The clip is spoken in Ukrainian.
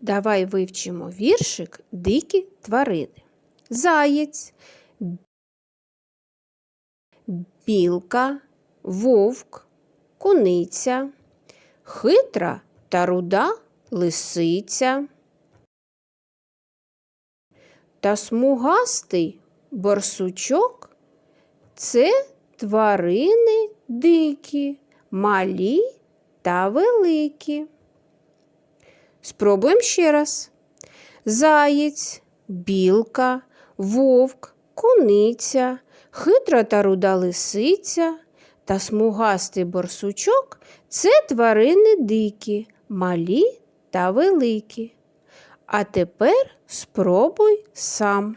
Давай вивчимо віршик Дикі тварини. Заєць, білка, вовк, куниця, хитра та руда лисиця та смугастий борсучок це тварини дикі, малі та великі. Спробуємо ще раз. Заєць, білка, вовк, куниця, хитра та руда лисиця та смугастий борсучок це тварини дикі, малі та великі. А тепер спробуй сам.